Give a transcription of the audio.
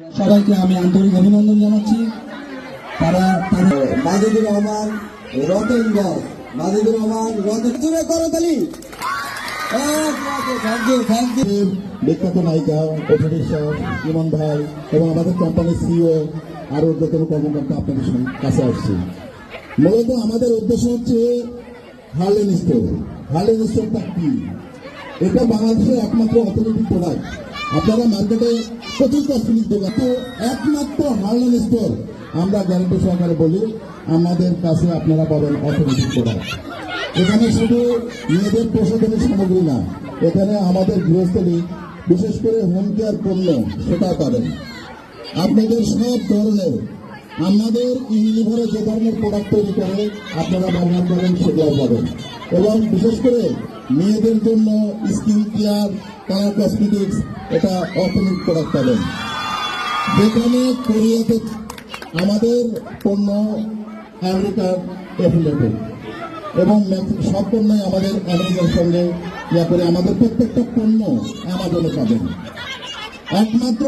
সবাইকে আমি আন্তরিক অভিনন্দন জানাচ্ছি। তারা মাজিদুর রহমান মাজিদুর রহমান রতন জুড়ে করতালি বিখ্যাত নায়িকা ইমন ভাই এবং আমাদের কোম্পানির সিও আরও ঊর্ধ্বতন কর্মকর্তা আপনাদের কাছে আসছি। মূলত আমাদের উদ্দেশ্য হচ্ছে হার্লেন স্টোর হার্লেন স্টোরটা কি? এটা বাংলাদেশের একমাত্র অর্থনৈতিক প্রোডাক্ট আপনারা মার্কেটে প্রচুর কসমেটিক দোকান তো একমাত্র হার্লেন স্টোর আমরা গ্যারান্টি সহকারে বলি, আমাদের কাছে আপনারা পাবেন অর্থনৈতিক প্রোডাক্ট এখানে শুধু মেয়েদের প্রসাধনের সামগ্রী না, এখানে আমাদের গৃহস্থলী, বিশেষ করে হোম কেয়ার পণ্য সেটা পাবেন। আপনাদের সব ধরনের, আমাদের ইউনিলিভারে যে ধরনের প্রোডাক্ট তৈরি করে, আপনারা ব্যবহার করেন সেগুলো পাবেন। এবং বিশেষ করে মেয়েদের জন্য স্কিন কেয়ার কালার কসমেটিক্স এটা অর্থনৈতিক প্রোডাক্ট পাবেন। যেখানে কোরিয়াতে আমাদের পণ্য আমেরিকার এফিলেটেড এবং সব পণ্যই আমাদের আমেরিকার সঙ্গে ইয়া করে আমাদের প্রত্যেকটা পণ্য অ্যামাজনে পাবেন। একমাত্র